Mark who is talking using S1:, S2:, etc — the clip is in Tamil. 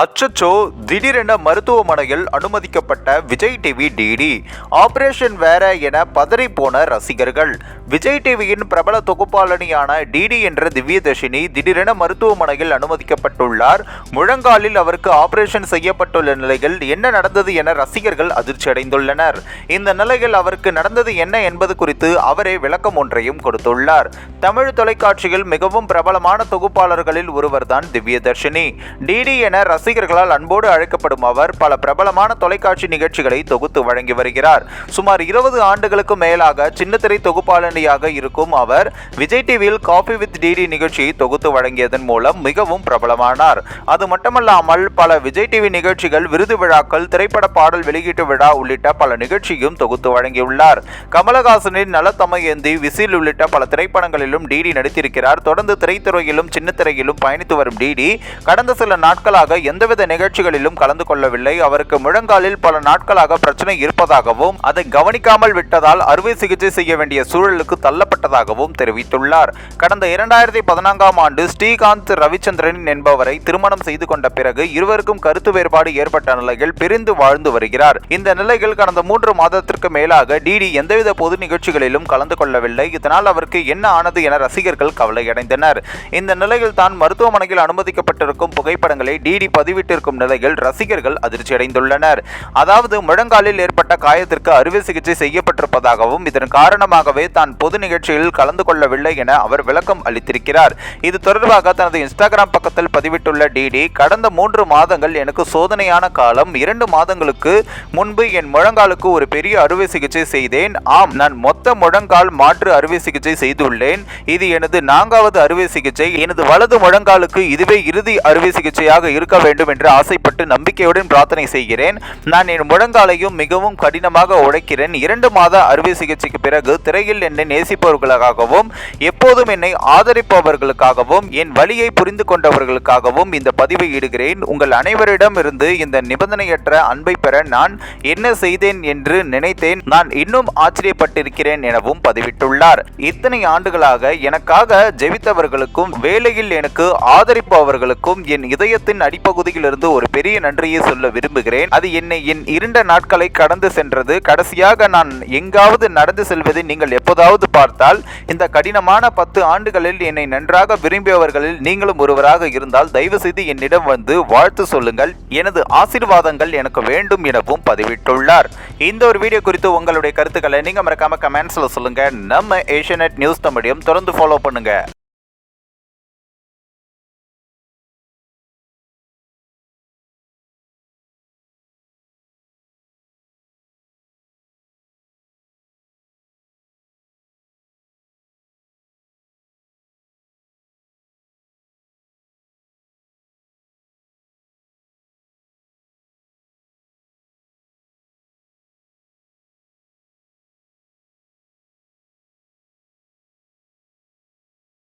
S1: அச்சச்சோ திடீரென மருத்துவமனையில் அனுமதிக்கப்பட்ட விஜய் டிவி டிடி. ஆபரேஷன் வேற என பதறி போன ரசிகர்கள். விஜய் டிவியின் பிரபல தொகுப்பாளனியான டிடி என்ற திவ்யதர்ஷினி திடீரென மருத்துவமனையில் அனுமதிக்கப்பட்டுள்ளார். முழங்காலில் அவருக்கு ஆபரேஷன் செய்யப்பட்டுள்ள நிலையில் என்ன நடந்தது என ரசிகர்கள் அதிர்ச்சி அடைந்துள்ளனர் இந்த நிலையில் அவருக்கு நடந்தது என்ன என்பது குறித்து அவரே விளக்கம் ஒன்றையும் கொடுத்துள்ளார். தமிழ் தொலைக்காட்சியில் மிகவும் பிரபலமான தொகுப்பாளர்களில் ஒருவர்தான் திவ்யதர்ஷினி. டிடி என ரசிகர்களால் அன்போடு அழைக்கப்படும் அவர் பல பிரபலமான தொலைக்காட்சி நிகழ்ச்சிகளை தொகுத்து வழங்கி வருகிறார். சுமார் இருபது ஆண்டுகளுக்கு மேலாக சின்னத்திரை தொகுப்பாளனியாக இருக்கும் அவர் விஜய் டிவியில் காஃபி வித் டிடி நிகழ்ச்சியை தொகுத்து வழங்கியதன் மூலம் மிகவும் பிரபலமானார். அது மட்டுமல்லாமல் பல விஜய் டிவி நிகழ்ச்சிகள் விருது விழாக்கள் திரைப்பட பாடல் வெளியீட்டு விழா உள்ளிட்ட பல நிகழ்ச்சியும் தொகுத்து வழங்கியுள்ளார். கமலஹாசனின் நலத்தமையந்தி விசில் உள்ளிட்ட பல திரைப்படங்களிலும் டிடி நடித்திருக்கிறார். தொடர்ந்து திரைத்துறையிலும் சின்னத்திரையிலும் பயணித்து வரும் டிடி கடந்த சில நாட்களாக எந்தவித நிகழ்ச்சிகளிலும் கலந்து கொள்ளவில்லை. அவருக்கு முழங்காலில் பல நாட்களாக பிரச்சனை இருப்பதாகவும் அதை கவனிக்காமல் விட்டதால் அறுவை சிகிச்சை செய்ய வேண்டிய சூழலுக்கு தள்ளப்பட்டதாகவும் தெரிவித்துள்ளார். கடந்த இரண்டாயிரத்தி பதினான்காம் ஆண்டு ஸ்ரீகாந்த் ரவிச்சந்திரன் என்பவரை திருமணம் செய்து கொண்ட பிறகு இருவருக்கும் கருத்து வேறுபாடு ஏற்பட்ட நிலையில் பிரிந்து வாழ்ந்து வருகிறார். இந்த நிலையில் கடந்த மூன்று மாதத்திற்கு மேலாக டிடி எந்தவித பொது நிகழ்ச்சிகளிலும் கலந்து கொள்ளவில்லை. இதனால் அவருக்கு என்ன ஆனது என ரசிகர்கள் கவலையடைந்தனர். இந்த நிலையில் தான் மருத்துவமனையில் அனுமதிக்கப்பட்டிருக்கும் புகைப்படங்களை டிடி பதிவிட்டிருக்கும் நிலையில் ரசிகர்கள் அதிர்ச்சியடைந்துள்ளனர். அதாவது முழங்காலில் ஏற்பட்ட காயத்திற்கு அறுவை சிகிச்சை செய்யப்பட்டிருப்பதாகவும் இதன் காரணமாகவே தான் பொது நிகழ்ச்சியில் கலந்து கொள்ளவில்லை என அவர் விளக்கம் அளித்திருக்கிறார். இது தொடர்பாக தனது இன்ஸ்டாகிராம் பக்கத்தில் பதிவிட்டுள்ள டிடி கடந்த மூன்று மாதங்கள் எனக்கு சோதனையான காலம். இரண்டு மாதங்களுக்கு முன்பு என் முழங்காலுக்கு ஒரு பெரிய அறுவை சிகிச்சை செய்தேன். ஆம் நான் மொத்த முழங்கால் மாற்று அறுவை சிகிச்சை செய்துள்ளேன். இது எனது நான்காவது அறுவை சிகிச்சை. எனது வலது முழங்காலுக்கு இதுவே இறுதி அறுவை சிகிச்சையாக இருக்க வேண்டும். வேண்டும் என்று ஆசைப்பட்டு நம்பிக்கையுடன் பிரார்த்தனை செய்கிறேன். நான் என் முழங்காலையும் மிகவும் கடினமாக உழைக்கிறேன் இரண்டு மாத அறுவை சிகிச்சைக்கு பிறகு திரையில் என்னை நேசிப்பவர்களுக்காகவும் எப்போதும் என்னை ஆதரிப்பவர்களுக்காகவும் என் வழியை புரிந்து கொண்டவர்களுக்காகவும் இந்த பதிவை இடுகிறேன். உங்கள் அனைவரிடம் இருந்து இந்த நிபந்தனையற்ற அன்பை பெற நான் என்ன செய்தேன் என்று நினைத்தேன். நான் இன்னும் ஆச்சரியப்பட்டிருக்கிறேன் எனவும் பதிவிட்டுள்ளார். இத்தனை ஆண்டுகளாக எனக்காக ஜெபித்தவர்களுக்கும் வேலையில் எனக்கு ஆதரிப்பவர்களுக்கும் என் இதயத்தின் அடிப்பகுதி இருந்து ஒரு பெரிய நன்றியை சொல்ல விரும்புகிறேன். அது என்னை என் இருண்ட நாட்களை கடந்து சென்றது. கடைசியாக நான் எங்காவது நடந்து செல்வதை நீங்கள் எப்போதாவது பார்த்தால் இந்த கடினமான பத்து ஆண்டுகளில் என்னை நன்றாக விரும்பியவர்களில் நீங்களும் ஒருவராக இருந்தால் தயவு செய்து என்னிடம் வந்து வாழ்த்து சொல்லுங்கள். எனது ஆசீர்வாதங்கள் எனக்கு வேண்டும் எனவும் பதிவிட்டுள்ளார். இந்த ஒரு வீடியோ குறித்து உங்களுடைய கருத்துக்களை நீங்க மறக்காம கமெண்ட்ஸ்ல சொல்லுங்க. நம்ம ஏஷியநெட் நியூஸ் தமிழையும் தொடர்ந்து ஃபாலோ பண்ணுங்க.